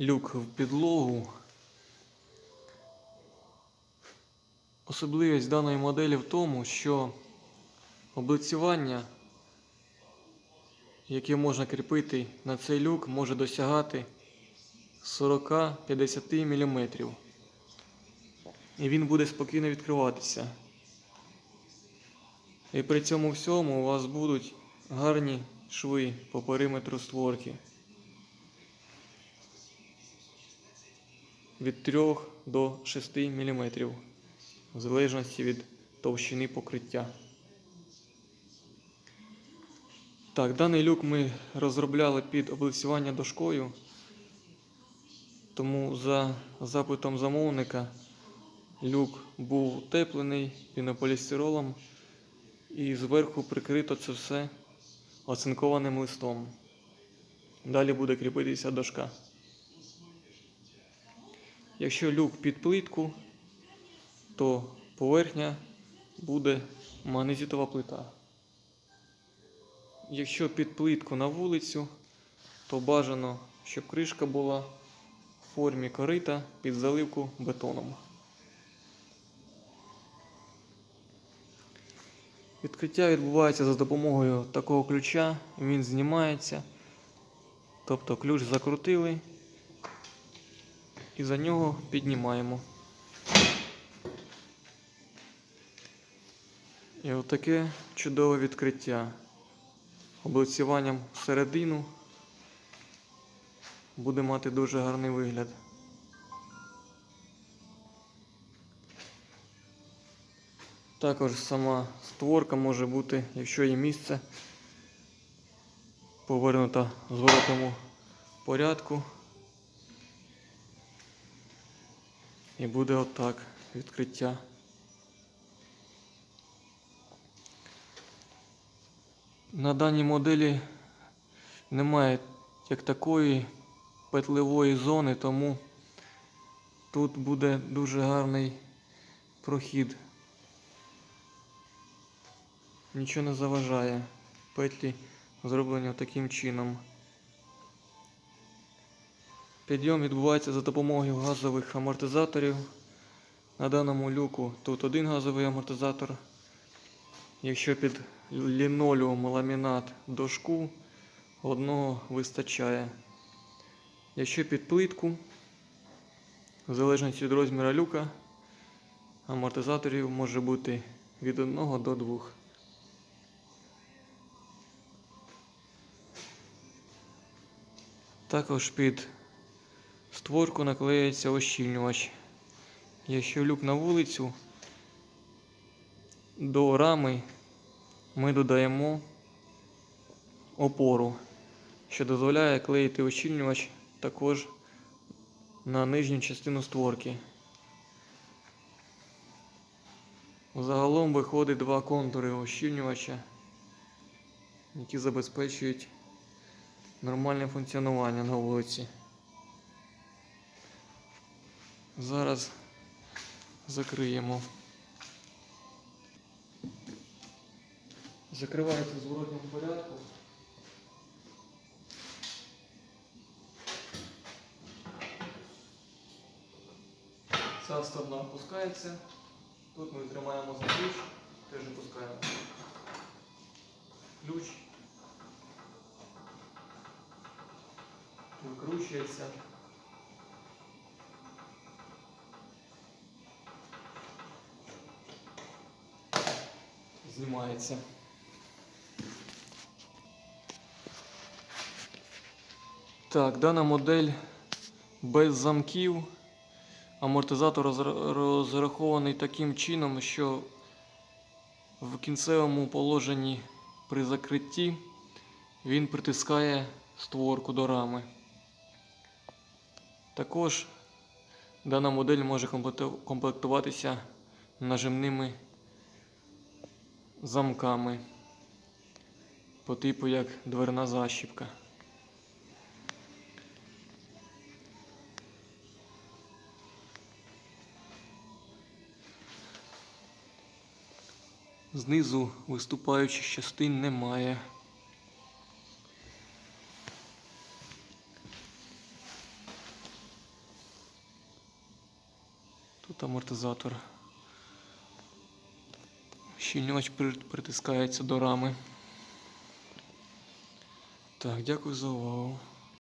люк в підлогу. Особливість даної моделі в тому, що облицювання, яке можна кріпити на цей люк, може досягати 40-50 мм. І він буде спокійно відкриватися. І при цьому всьому у вас будуть гарні шви по периметру створки. Від 3 до 6 мм, в залежності від товщини покриття. Так, даний люк ми розробляли під облицювання дошкою, тому за запитом замовника люк був утеплений пінополістиролом і зверху прикрито це все оцинкованим листом. Далі буде кріпитися дошка. Якщо люк під плитку, то поверхня буде магнезитова плита. Якщо під плитку на вулицю, то бажано, щоб кришка була в формі корита під заливку бетоном. Відкриття відбувається за допомогою такого ключа, він знімається. Тобто ключ закрутили і за нього піднімаємо. І отаке чудове відкриття. Облицюванням всередину буде мати дуже гарний вигляд. Також сама створка може бути, якщо є місце, повернута в зворотному порядку. І буде отак відкриття. На даній моделі немає як такої петлевої зони, тому тут буде дуже гарний прохід. Нічого не заважає. Петлі зроблені таким чином. Підйом відбувається за допомогою газових амортизаторів. На даному люку тут один газовий амортизатор. Якщо під лінолеум ламінат дошку, одного вистачає. Якщо під плитку, в залежності від розміру люка, амортизаторів може бути від 1 до 2. Також під створку наклеюється ощільнювач. Якщо люк на вулицю, до рами ми додаємо опору, що дозволяє клеїти ощільнювач також на нижню частину створки. Загалом виходить два контури ощільнювача, які забезпечують нормальне функціонування на вулиці. Зараз закриємо. Закривається в зворотньому порядку. Ця сторона опускається. Тут ми тримаємо за ключ, теж опускаємо. Ключ. Викручується. Знімається. Так, дана модель без замків. Амортизатор розрахований таким чином, що в кінцевому положенні при закритті він притискає створку до рами. Також дана модель може комплектуватися нажимними замками по типу як дверна защіпка. Знизу виступаючих частин немає. Тут амортизатор. Щільнювач притискається до рами. Так, дякую за увагу.